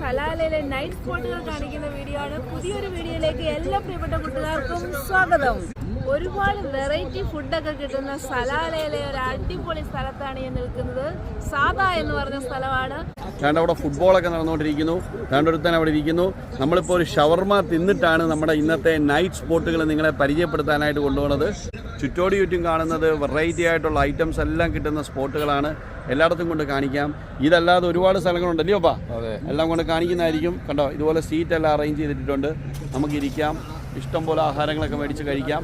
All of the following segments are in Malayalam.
സലാലയിലെ നൈറ്റ് സ്പോട്ടുകൾ കാണിക്കുന്ന വീഡിയോ ആണ്. പുതിയൊരു വീഡിയോയിലേക്ക് എല്ലാ പ്രിയപ്പെട്ട കൂട്ടുകാർക്കും സ്വാഗതം. ഒരുപാട് വെറൈറ്റി ഫുഡൊക്കെ കിട്ടുന്ന സലാലയിലെ ഒരു അടിപൊളി സ്ഥലത്താണ് ഞാൻ നിൽക്കുന്നത്. സാദ എന്ന് പറഞ്ഞ സ്ഥലമാണ്. വേണ്ട അവിടെ ഫുട്ബോളൊക്കെ നടന്നുകൊണ്ടിരിക്കുന്നു. വേണ്ടൊരുത്തൻ അവിടെ ഇരിക്കുന്നു. നമ്മളിപ്പോൾ ഒരു ഷവർമ തിന്നിട്ടാണ് നമ്മുടെ ഇന്നത്തെ നൈറ്റ് സ്പോട്ടുകൾ നിങ്ങളെ പരിചയപ്പെടുത്താനായിട്ട് കൊണ്ടുപോകുന്നത്. ചുറ്റോടി ചുറ്റും കാണുന്നത് വെറൈറ്റി ആയിട്ടുള്ള ഐറ്റംസ് എല്ലാം കിട്ടുന്ന സ്പോട്ടുകളാണ് എല്ലായിടത്തും കൊണ്ട് കാണിക്കാം. ഇതല്ലാതെ ഒരുപാട് സ്ഥലങ്ങളുണ്ടല്ലോ അപ്പാ എല്ലാം കൊണ്ട് കാണിക്കുന്നതായിരിക്കും. കണ്ടോ? ഇതുപോലെ സീറ്റ് എല്ലാം അറേഞ്ച് ചെയ്തിട്ടുണ്ട് നമുക്ക് ഇരിക്കാം. ഇഷ്ടം പോലെ ആഹാരങ്ങളൊക്കെ മേടിച്ച് കഴിക്കാം.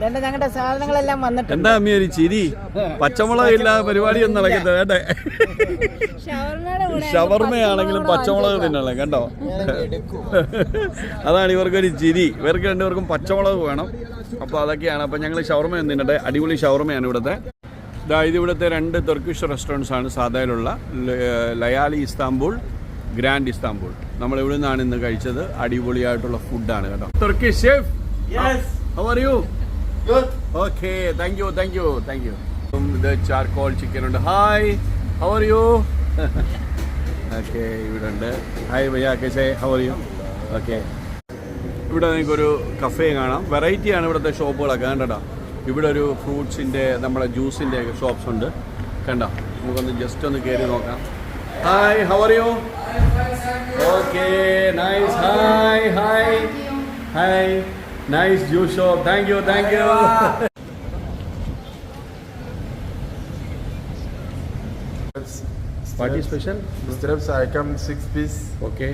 ഞങ്ങളുടെ സാധനങ്ങളെല്ലാം വന്നിട്ടുണ്ട്. എന്താ അമ്മ ഒരു ചിരി? പച്ചമുളക് ഇല്ലാതെ പരിപാടിയൊന്നും നടക്കുന്നത് വേണ്ടേ? ഷവർമയാണെങ്കിലും പച്ചമുളക് തിന്നണം കണ്ടോ? അതാണ് ഇവർക്കൊരു ചിരി. ഇവർക്ക് രണ്ടുപേർക്കും പച്ചമുളക് വേണം. അപ്പോൾ അതൊക്കെയാണ്. അപ്പോൾ ഞങ്ങൾ ഷവർമ ഒന്ന് തിന്നട്ടെ. അടിപൊളി ഷവർമയാണ് ഇവിടുത്തെ. ഇതാ ഇത് ഇവിടുത്തെ രണ്ട് തുർക്കിഷ് ആണ് സാധാരണയുള്ള ലയാലി ഇസ്താംബുൾ ഗ്രാൻഡ് ഇസ്താംബുൾ. നമ്മൾ ഇവിടെ നിന്നാണ് ഇന്ന് കഴിച്ചത്? അടിപൊളിയായിട്ടുള്ള ഫുഡാണ് കേട്ടോ. Turkish chef how are you okay thank you thank you thank you ഇത് ചാർക്കോൾ ചിക്കൻ ഉണ്ട്. Hi how are you okay ഇവിടെ ഉണ്ട്. ഹായ് ഭയ്യ കേസേ ഹൗ ആർ യു ഓക്കെ ഇവിടെ നിങ്ങൾക്കൊരു കഫേ കാണാം. വെറൈറ്റിയാണ് ഇവിടുത്തെ ഷോപ്പുകളൊക്കെ കണ്ടോ? ഇവിടെ ഒരു ഫ്രൂട്ട്സിൻ്റെ നമ്മളെ ജ്യൂസിൻ്റെ ഷോപ്സ് ഉണ്ട് കണ്ടോ നമുക്കൊന്ന് ജസ്റ്റ് ഒന്ന് കയറി നോക്കാം hi how are you okay nice hi hi hi nice juice shop thank you thank you What is special? ستريبس I come six piece. Okay.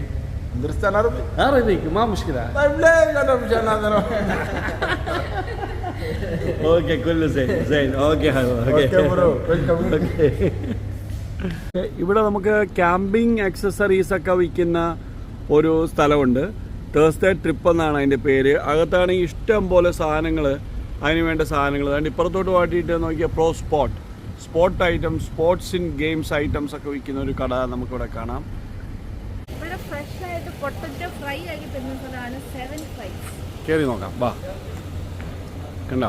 Understand Arabic? عربي ما مشكلة. طيب ليه انا مش انا okay കൊല്ലു സൈൻ സൈൻ ഓക്കെ ഇവിടെ നമുക്ക് ക്യാമ്പിംഗ് ആക്സസറീസ് ഒക്കെ വിൽക്കുന്ന ഒരു സ്ഥലമുണ്ട്. തേഴ്സ്ഡേ ട്രിപ്പ് എന്നാണ് അതിന്റെ പേര്. അകത്താണ് ഇഷ്ടം പോലെ സാധനങ്ങൾ അതിന് വേണ്ട സാധനങ്ങൾ അതുകൊണ്ട് ഇപ്പുറത്തോട്ട് വാട്ടിയിട്ട് നോക്കിയ pro spot spot items sports in games items ഒക്കെ വിൽക്കുന്ന ഒരു കട നമുക്കിവിടെ കാണാം. ഫ്രഷ് ആയിട്ട് പൊട്ടറ്റോ ഫ്രൈ ആക്കി തരുന്നതാണ് സെവൻ ഫ്രൈ കയറി നോക്കാം. വാ. കണ്ടോ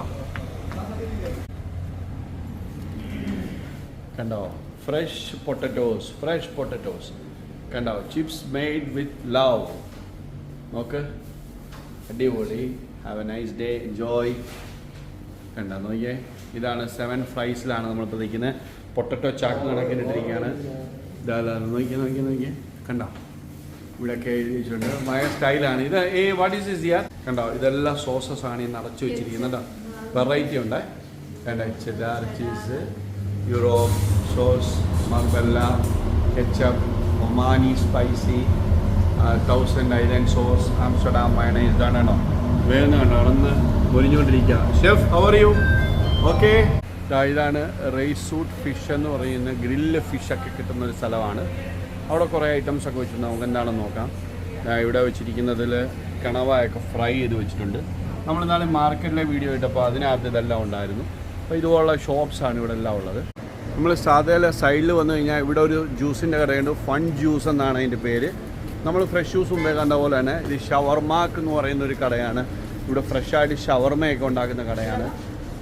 കണ്ടോ? ഫ്രഷ് പൊട്ടറ്റോസ് ഫ്രഷ് പൊട്ടറ്റോസ് കണ്ടോ? ചിപ്സ് മെയ്ഡ് വിത്ത് ലവ് നോക്ക്. അടിപൊളി. Have a nice day enjoy കണ്ടോ? നോക്കിയേ. ഇതാണ് സെവൻ ഫ്രൈസിലാണ് നമ്മളിപ്പോൾ നിൽക്കുന്നത്. പൊട്ടറ്റോ ചാക്ക് നടക്കിട്ടിരിക്കുകയാണ് ഇതാ ഇതാ, നോക്കിയേ നോക്കിയേ നോക്കിയേ. കണ്ടോ? ഇവിടെയൊക്കെ എഴുതി വെച്ചിട്ടുണ്ട് മയ സ്റ്റൈലാണ്. ഇത് ഏ വാട്ട് ഈസ് ഇസ് യാർ കണ്ടോ ഇതെല്ലാം സോസസ് ആണ് ഈ നിറച്ച് വെച്ചിരിക്കുന്നത് വെറൈറ്റി ഉണ്ട്. വേണ്ട cheddar cheese Europe sauce Marbella ketchup Omani spicy thousand island sauce Amsterdam mayonnaise ഇതാണ് കേട്ടോ. വേഗം കണ്ടോ ഇറന്ന് മുരിഞ്ഞുകൊണ്ടിരിക്കുക. ഷെഫ് അവർ യു ഓക്കെ ഇതാണ് റേസ് സൂട്ട് ഫിഷ് എന്ന് പറയുന്ന ഗ്രില്ല് ഫിഷൊക്കെ കിട്ടുന്ന ഒരു സ്ഥലമാണ്. അവിടെ കുറേ ഐറ്റംസ് ഒക്കെ വെച്ചിട്ടുണ്ട്. നമുക്ക് എന്താണെന്ന് നോക്കാം. ഇവിടെ വെച്ചിരിക്കുന്നതിൽ കണവയൊക്കെ ഫ്രൈ ചെയ്ത് വെച്ചിട്ടുണ്ട്. നമ്മൾ ഇന്നാളെ മാർക്കറ്റിലെ വീഡിയോ ഇട്ടപ്പോൾ അതിനകത്ത് ഇതെല്ലാം ഉണ്ടായിരുന്നു. അപ്പോൾ ഇതുപോലുള്ള ഷോപ്സാണ് ഇവിടെ എല്ലാം ഉള്ളത്. നമ്മൾ സാധാരണ സൈഡിൽ വന്നു കഴിഞ്ഞാൽ ഇവിടെ ഒരു ജ്യൂസിന്റെ കടയുണ്ട് ഫൺ ജ്യൂസ് എന്നാണ് അതിന്റെ പേര്. നമ്മൾ ഫ്രഷ് ജ്യൂസ് കണ്ട പോലെ തന്നെ ഇത് ഷവർമാക്ക് എന്ന് പറയുന്ന ഒരു കടയാണ്. ഇവിടെ ഫ്രഷായിട്ട് ഷവർമയൊക്കെ ഉണ്ടാക്കുന്ന കടയാണ്.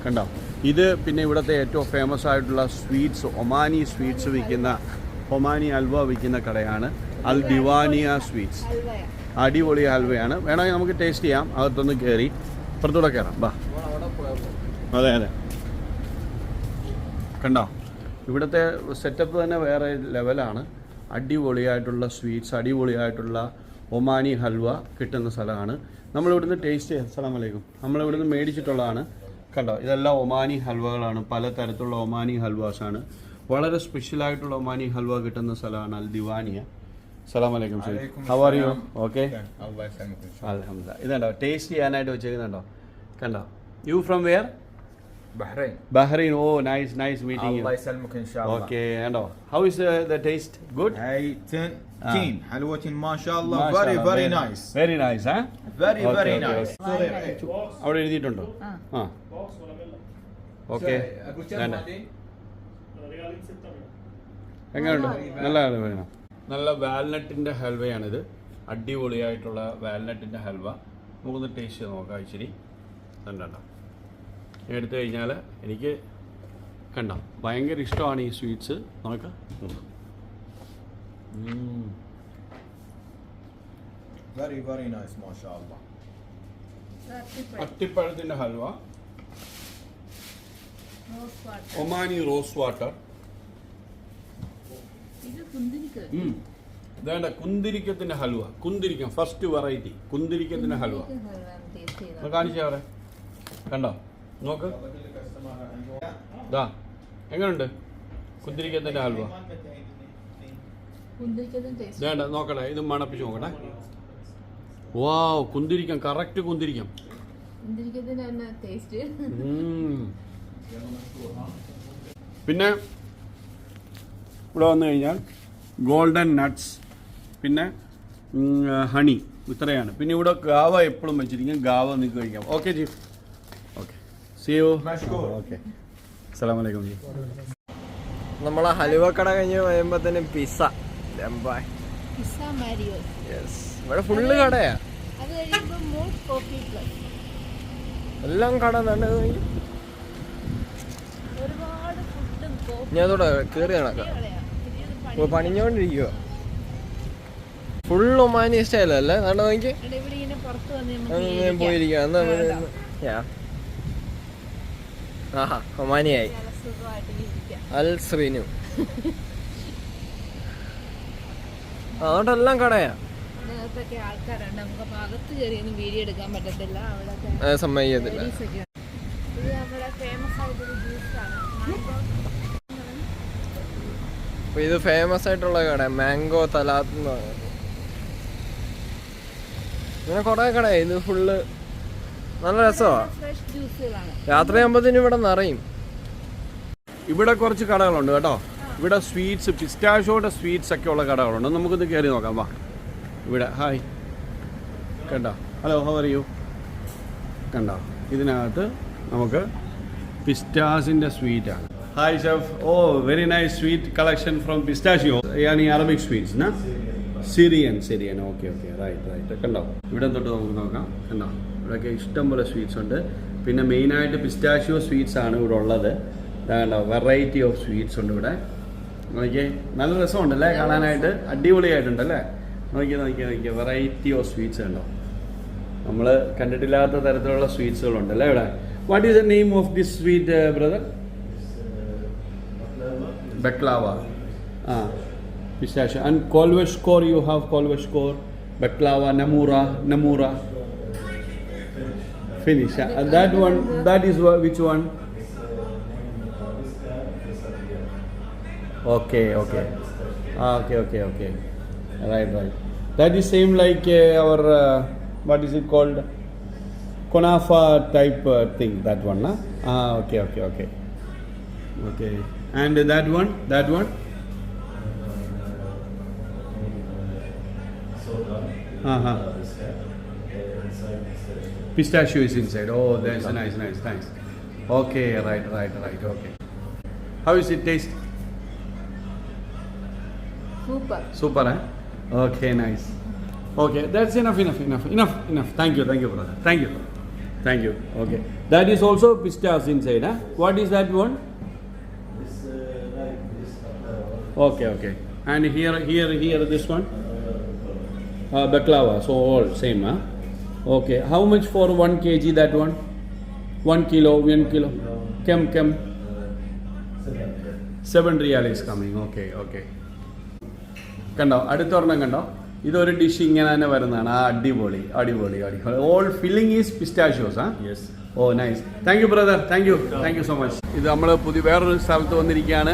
കണ്ടോ? ഇത് പിന്നെ ഇവിടുത്തെ ഏറ്റവും ഫേമസ് ആയിട്ടുള്ള സ്വീറ്റ്സ് ഒമാനി സ്വീറ്റ്സ് വിൽക്കുന്ന ഒമാനി ഹൽവ വിൽക്കുന്ന കടയാണ്. Al Diwania sweets. അടിപൊളി ഹൽവയാണ്. വേണമെങ്കിൽ നമുക്ക് ടേസ്റ്റ് ചെയ്യാം. അകത്തൊന്ന് കയറി പുറത്തൂടെ കയറാം വാ അതെ അതെ. കണ്ടോ? ഇവിടുത്തെ സെറ്റപ്പ് തന്നെ വേറെ ലെവലാണ് അടിപൊളിയായിട്ടുള്ള സ്വീറ്റ്സ് അടിപൊളിയായിട്ടുള്ള ഒമാനി ഹൽവ കിട്ടുന്ന സ്ഥലമാണ്. നമ്മളിവിടുന്ന് ടേസ്റ്റ് ചെയ്യാം. സ്ഥലം വലൈക്കും നമ്മളിവിടുന്ന് മേടിച്ചിട്ടുള്ളതാണ്. കണ്ടോ? ഇതെല്ലാം ഒമാനി ഹൽവകളാണ്. പല തരത്തിലുള്ള ഒമാനി ഹൽവാസാണ്. വളരെ സ്പെഷ്യലായിട്ടുള്ള ഒമാനി ഹൽവ കിട്ടുന്ന സ്ഥലമാണ് അൽ ദിവാനിയ അസ്സലാം വലൈക്കും ശരി ഹൗ ആർ യു ഓക്കെ الله يسلمك ان شاء അലഹമില്ല ഇതുണ്ടോ ടേസ്റ്റ് ചെയ്യാനായിട്ട് വെച്ചേക്കുന്നുണ്ടോ കണ്ടോ you from where الله بحرين Bahrain oh nice nice meeting الله يسلمك ان شاء الله okay കണ്ടോ how is the taste good هاي 10 آه. تين حلوة ما شاء الله very very nice very nice ah very Okay, very okay, nice അവിടെ എഴുതിയിട്ടുണ്ടോ ആ ഓക്കെ എങ്ങനെയുണ്ട്? നല്ല ഹൽവയാണ് നല്ല വാൽനട്ടിന്റെ ഹൽവയാണിത്. അടിപൊളിയായിട്ടുള്ള വാൽനട്ടിന്റെ ഹൽവ. നമുക്കൊന്ന് ടേസ്റ്റ് ചെയ്ത് നോക്കാം ഇച്ചിരി. കണ്ടോ? എടുത്തു കഴിഞ്ഞാൽ എനിക്ക് കണ്ട? ഭയങ്കര ഇഷ്ടമാണ് ഈ സ്വീറ്റ്സ്. നമുക്ക് ഉം. Very, very nice, mashallah. അത്തിപ്പഴത്തിന്റെ ഹൽവ. Omani rose water. വേണ്ട കുന്തിരിക്കത്തിന്റെ ഹൽവ കുന്തിരിക്കം ഫസ്റ്റ് വെറൈറ്റി കുന്തിരിക്കത്തിന്റെ ഹൽവ കാണിച്ചു അവരെ. കണ്ടോ? നോക്ക്. ദാ എങ്ങനെയുണ്ട് കുന്തിരിക്കത്തിന്റെ ഹൽവ വേണ്ട നോക്കട്ടെ ഇത് മണപ്പിച്ച് നോക്കട്ടെ വാവ് കുന്തിരിക്കം കറക്റ്റ് കുന്തിരിക്കം. കുന്തിരിക്കത്തിന്റെ ടേസ്റ്റ്. പിന്നെ ഇവിടെ വന്നു കഴിഞ്ഞാൽ ഗോൾഡൻ നട്ട്സ് പിന്നെ ഹണി ഇത്രയാണ്. പിന്നെ ഇവിടെ ഗാവ എപ്പോഴും വെച്ചിരിക്കും. ഗാവ നിങ്ങൾക്ക് കഴിക്കാം. Okay jeep okay see you Mashkoor. Okay അസ്സാം വലൈക്കും ജി നമ്മളെ ഹലുവ കട കഴിഞ്ഞ് വരുമ്പോഴത്തേനും പിസ്സ ഇവിടെ ഫുള്ള് കടയാ. എല്ലാം കട തന്നെ ഒരുപാട് ഫുഡും ഞാൻ അതോടെ കയറി നടക്കാം പണിഞ്ഞോണ്ടിരിക്കുക ഫുൾ ഒമാനി സ്റ്റൈൽ അല്ലേ? കണ്ടോ നോക്കി പോയിരിക്കാം. എന്നാ ആഹാ ഒമാനിയായി. അൽ ശ്രീനു. അതുകൊണ്ടെല്ലാം കടയാ. ആൾക്കാരുണ്ട്. നമുക്ക് അപ്പൊ അകത്ത് കയറിയൊന്നും വീഡിയോ എടുക്കാൻ പറ്റത്തില്ല. സമ്മതിക്കത്തില്ല ladies ഒക്കെ ഉണ്ട്. ഇത് നമ്മുടെ ഫേമസ് ആയിട്ടൊരു ജ്യൂസാണ് അപ്പൊ ഇത് ഫേമസ് ആയിട്ടുള്ള കട മാംഗോ തലാത്ത് എന്ന് പറയുന്നത്. ഇങ്ങനെ കുറെ കട ഇത് ഫുള്ള് നല്ല രസമാ രാത്രി രാത്രിയാകുമ്പോഴത്തേനും ഇവിടെ നിറയും. ഇവിടെ കുറച്ച് കടകളുണ്ട് കേട്ടോ. ഇവിടെ സ്വീറ്റ്സ് പിസ്റ്റാഷോയുടെ സ്വീറ്റ്സ് ഒക്കെ ഉള്ള കടകളുണ്ട്. നമുക്കൊന്ന് കയറി നോക്കാം വാ. ഇവിടെ ഹായ് കണ്ടോ? ഹലോ ഹൗ ആർ യു കണ്ടോ? ഇതിനകത്ത് നമുക്ക് പിസ്റ്റാസിന്റെ സ്വീറ്റാണ് hi chef oh very nice sweet collection from pistachio Yanni Arabic sweets ന Syrian Syrian okay okay right right കണ്ടോ? ഇവിടെ തൊട്ട് നമുക്ക് നോക്കാം. കണ്ടോ? ഇവിടെയൊക്കെ ഇഷ്ടംപോലെ സ്വീറ്റ്സ് ഉണ്ട്. പിന്നെ മെയിനായിട്ട് പിസ്റ്റാഷിയോ സ്വീറ്റ്സ് ആണ് ഇവിടെ ഉള്ളത്. കണ്ടോ? വെറൈറ്റി ഓഫ് സ്വീറ്റ്സ് ഉണ്ട് ഇവിടെ. നോക്കിയേ. നല്ല രസമുണ്ടല്ലേ കാണാനായിട്ട്. അടിപൊളിയായിട്ടുണ്ടല്ലേ? നോക്കിയേ നോക്കിയേ നോക്കിയേ. വെറൈറ്റി ഓഫ് സ്വീറ്റ്സ് കണ്ടോ? നമ്മൾ കണ്ടിട്ടില്ലാത്ത തരത്തിലുള്ള സ്വീറ്റ്സുകളുണ്ട് അല്ലേ ഇവിടെ? What is the name of this sweet brother Betlava. Ah, pistachio. And Kolveshkor, you have Kolveshkor, Betlava, Namura, Namura. Finish. Uh, that one, that is which one? Okay, okay. Ah, okay, okay, okay. Right, right. That is same like uh, our, uh, what is it called? Konafa type uh, thing, that one, na? Ah, okay, okay, okay. Okay. and that one, that one. Uh-huh. Pistachio is inside. Oh, that's nice, nice, nice. Okay, right, right, right. Okay. How is it taste? Super. Super, eh? Okay, nice. Okay, that's enough, enough, enough, enough, enough. Thank you, thank you, brother. Thank you. Thank you. Okay. That is also pistachio inside, huh? What is that one? Okay, okay. And here, here, here, this one? Uh, baklava, so all same, huh? Okay. How much for 1 kg that one? 1 kilo, one kilo. Kem, kem. Seven real is coming. Okay, okay. കണ്ടോ അടുത്തൊരെണ്ണം കണ്ടോ ഇതൊരു ഡിഷ് ഇങ്ങനെ തന്നെ വരുന്നതാണ് ആ അടിപൊളി അടിപൊളി അടിപൊളി all filling is pistachios ah Yes. Oh nice thank you brother thank you thank you so much ഇത് നമ്മൾ പുതിയ വേറൊരു സ്ഥലത്ത് വന്നിരിക്കുകയാണ്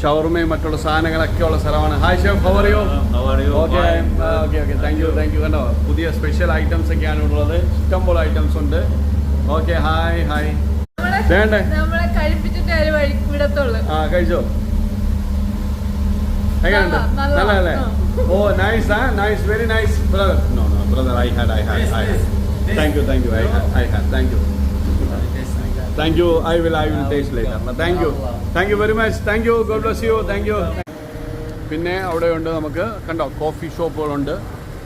ഷവർമയും മറ്റുള്ള സാധനങ്ങളൊക്കെ ഉള്ള സ്ഥലമാണ്. Hi chef how are you? Okay okay okay thank you thank you കണ്ടോ? പുതിയ സ്പെഷ്യൽ ഐറ്റംസ് ഒക്കെയാണ് ഉള്ളത്. ഇഷ്ടംപോലെ ഐറ്റംസ് ഉണ്ട്. ഓക്കെ ഹായ് ഹായ് വേണ്ടേ? ആ കഴിച്ചോ? എങ്ങനെയുണ്ട്? നല്ല- നല്ല- നല്ലതല്ലേ? ഓ nice ah nice very nice brother no no brother I had I had I had thank you thank you I had I had thank you thank you I will I will taste later thank you thank you very much thank you God bless you thank you പിന്നെ അവിടെ ഉണ്ട് നമുക്ക് കണ്ടോ കോഫി ഷോപ്പുകളുണ്ട്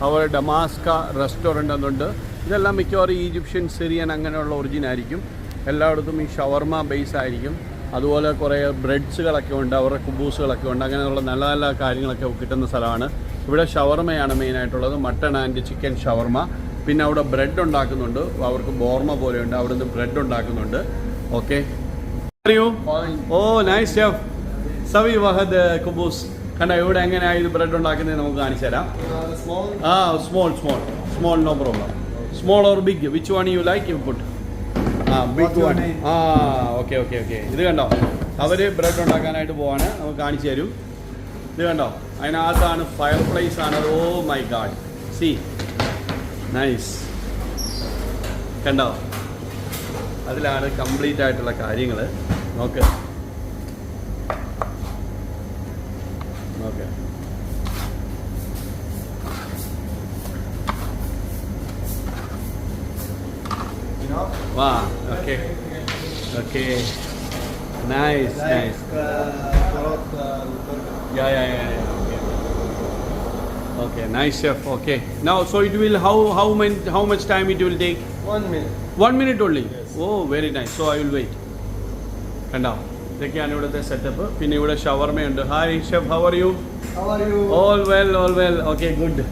അതുപോലെ ഡമാസ്ക റെസ്റ്റോറന്റ് എന്നുണ്ട് ഇതെല്ലാം മിക്കവാറും ഈജിപ്ഷ്യൻ സിറിയൻ അങ്ങനെയുള്ള ഒറിജിൻ ആയിരിക്കും. എല്ലായിടത്തും ഈ ഷവർമ ബേസ് ആയിരിക്കും. അതുപോലെ കുറേ ബ്രെഡ്സുകളൊക്കെ ഉണ്ട് അവരുടെ കുബൂസുകളൊക്കെ ഉണ്ട്. അങ്ങനെയുള്ള നല്ല നല്ല കാര്യങ്ങളൊക്കെ കിട്ടുന്ന സ്ഥലമാണ്. ഇവിടെ ഷവർമയാണ് മെയിനായിട്ടുള്ളത് മട്ടൺ ആൻഡ് ചിക്കൻ ഷവർമ. പിന്നെ അവിടെ ബ്രെഡ് ഉണ്ടാക്കുന്നുണ്ട്. അവർക്ക് ബോർമ പോലെയുണ്ട്. അവിടുന്ന് ബ്രെഡ് ഉണ്ടാക്കുന്നുണ്ട്. ഓക്കെ അറിയൂ ഓ നൈസ് ഷെഫ് സവി വഹദ് കുബൂസ്. കണ്ട ഇവിടെ എങ്ങനെയാണ് ഇത് ബ്രെഡ് ഉണ്ടാക്കുന്നത് നമുക്ക് കാണിച്ചു തരാം. ആ small small small no problem small or big which one you like you put ah big one ah okay okay okay ഇത് കണ്ടോ? അവർ ബ്രെഡ് ഉണ്ടാക്കാനായിട്ട് പോവാണ്. നമുക്ക് കാണിച്ചു തരും. ഇത് കണ്ടോ? അതിനകത്താണ് ഫയർ പ്ലേസ് ആണ്. Oh my God see nice കണ്ടോ? അതിലാണ് കംപ്ലീറ്റ് ആയിട്ടുള്ള കാര്യങ്ങൾ നോക്ക്. നോക്ക്? വാ okay okay nice nice yeah yeah yeah. Okay. Nice chef. Okay. Now, so it will how how many how much time it will take? One minute. One minute only. Yes. Oh, very nice. So I will wait. കണ്ടോ ഇതൊക്കെയാണ് ഇവിടുത്തെ സെറ്റപ്പ് പിന്നെ ഇവിടെ ഷവർമയുണ്ട് hi chef how are you How are you? All well all well okay good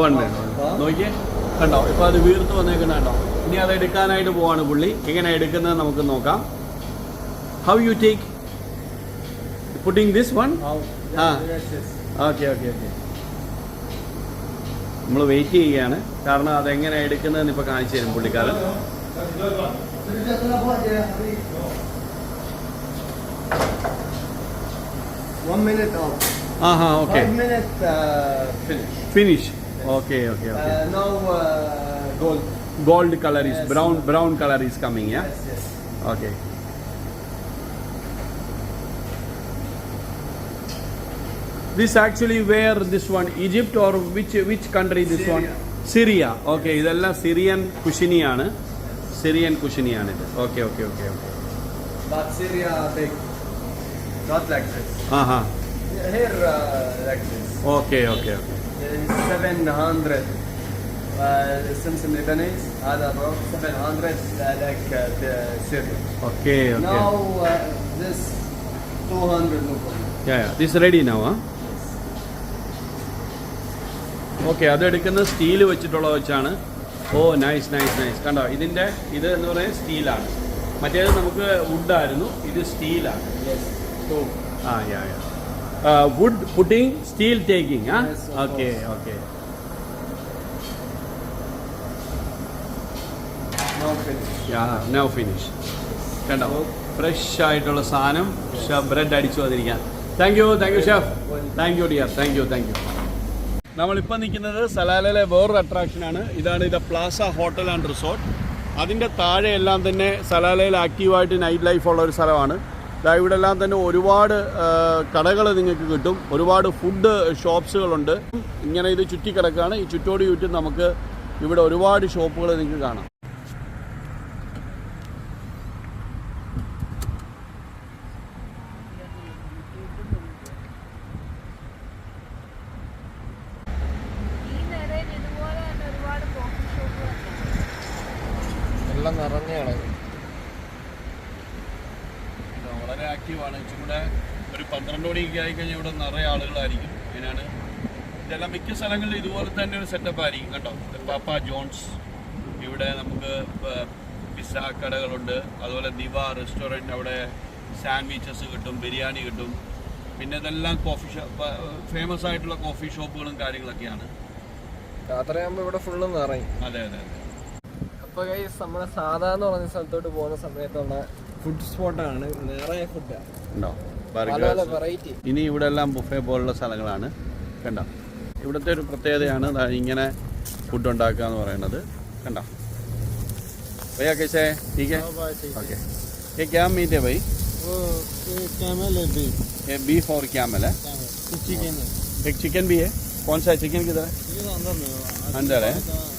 on നോക്കിയേ കണ്ടോ ഇപ്പൊ അത് വീർത്ത് വന്നേക്കുന്ന കണ്ടോ ഇനി അത് എടുക്കാനായിട്ട് പോവാണ് പുള്ളി എങ്ങനെ എടുക്കുന്നത് നമുക്ക് നോക്കാം how you take putting this one ah Yes, yes. Okay okay okay നമ്മൾ വെയിറ്റ് ചെയ്യുകയാണ്. കാരണം അതെങ്ങനെ എടുക്കുന്നതെന്ന് ഇപ്പോൾ കാണിച്ചു തരും പുള്ളിക്കാരൻ. One. Ah ha okay Five minutes finish. Finish okay okay okay now gold. Gold colour is brown brown colour is coming. Okay This actually where this one Egypt or which which country this one? Syria okay ഇതെല്ലാം സിറിയൻ കുഷിനിയാണ് സിറിയൻ കുഷിനിയാണ് ഇത് okay okay okay okay But Syria big. Not like this. ആ ഹാ Here uh, like this. Okay okay okay Uh, 700 uh, Simpson Lebanese هذا bro 700 uh, like uh, the Syria. Okay okay Now uh, this 200 no problem. This ready now ah okay അത് എടുക്കുന്നത് സ്റ്റീൽ വെച്ചിട്ടുള്ള വെച്ചാണ്. ഓ നൈസ് നൈസ് നൈസ് കണ്ടോ ഇതിന്റെ ഇത് എന്ന് പറയുന്നത് സ്റ്റീലാണ്. മറ്റേത് നമുക്ക് വുഡായിരുന്നു ഇത് സ്റ്റീലാണ്. ആ yeah yeah wood putting steel taking ah? Okay okay no finish കണ്ടോ ഫ്രഷ് ആയിട്ടുള്ള സാധനം ബ്രെഡ് അടിച്ചു വന്നിരിക്കാൻ thank you thank you chef thank you dear thank you thank you നമ്മളിപ്പോൾ നിൽക്കുന്നത് സലാലയിലെ വേറൊരു അട്രാക്ഷനാണ് ഇതാണ് ഇത് പ്ലാസ ഹോട്ടൽ ആൻഡ് റിസോർട്ട്. അതിന്റെ താഴെ എല്ലാം തന്നെ സലാലയിൽ ആക്റ്റീവായിട്ട് നൈറ്റ് ലൈഫ് ഉള്ള ഒരു സ്ഥലമാണ്. ഇവിടെ എല്ലാം തന്നെ ഒരുപാട് കടകൾ നിങ്ങൾക്ക് കിട്ടും. ഒരുപാട് ഫുഡ് ഷോപ്സുകളുണ്ട് ഇങ്ങനെ ഇത് ചുറ്റിക്കിടക്കുകയാണ് ഈ ചുറ്റോട് ചുറ്റും നമുക്ക് ഇവിടെ ഒരുപാട് ഷോപ്പുകൾ നിങ്ങൾക്ക് കാണാം ഈ നിലയിൽ ഇതുപോലെ തന്നെ ഒരുപാട് കോഫി ഷോപ്പുകളൊക്കെ എല്ലാം നിറഞ്ഞ കിടക്കും ഇത് വളരെ ആക്റ്റീവാണ് ഇവിടെ ഒരു പന്ത്രണ്ട് മണിയൊക്കെ ആയിക്കഴിഞ്ഞാൽ ഇവിടെ നിറയെ ആളുകളായിരിക്കും. അങ്ങനെയാണ്. ഇതെല്ലാം മിക്ക സ്ഥലങ്ങളിലും ഇതുപോലെ തന്നെ ഒരു സെറ്റപ്പ് ആയിരിക്കും കേട്ടോ. പാപ്പ ജോൺസ് ഇവിടെ നമുക്ക് പിസ്സ കടകളുണ്ട്. അതുപോലെ ദിവ റെസ്റ്റോറന്റ് അവിടെ സാൻഡ്വിച്ചസ് കിട്ടും ബിരിയാണി കിട്ടും. പിന്നെ ഇതെല്ലാം കോഫി ഷോപ്പ് ഫേമസ് ആയിട്ടുള്ള കോഫി ഷോപ്പുകളും കാര്യങ്ങളൊക്കെയാണ്. രാത്രിയാകുമ്പോൾ ഇവിടെ ഫുള്ള് നിറയും. അതെ അതെ അതെ. അപ്പോൾ ഗൈസ് നമ്മുടെ സാധാരണ പറഞ്ഞ സ്ഥലത്തോട്ട് പോകുന്ന സമയത്തുള്ള ഫുഡ് സ്പോട്ടാണ് നിറയെ ഫുഡ് ഉണ്ടോ പല പല ബർഗേഴ്സ് വെറൈറ്റി ഇനി ഇവിടെ എല്ലാം ബുഫേ പോലുള്ള സ്ഥലങ്ങളാണ് കണ്ടോ ഇവിടുത്തെ ഒരു പ്രത്യേകതയാണ് ദാ ഇങ്ങനെ ഫുഡ് ഉണ്ടാക്കുക എന്ന് പറയുന്നത് കണ്ടോ भैया कैसे है ठीक है ओके ये क्या मीट है भाई वो कैमल है बीफ ये बीफ और कैमल है चिकन है एक चिकन भी है कौन सा है चिकन किधर है चिकन अंदर में अंदर है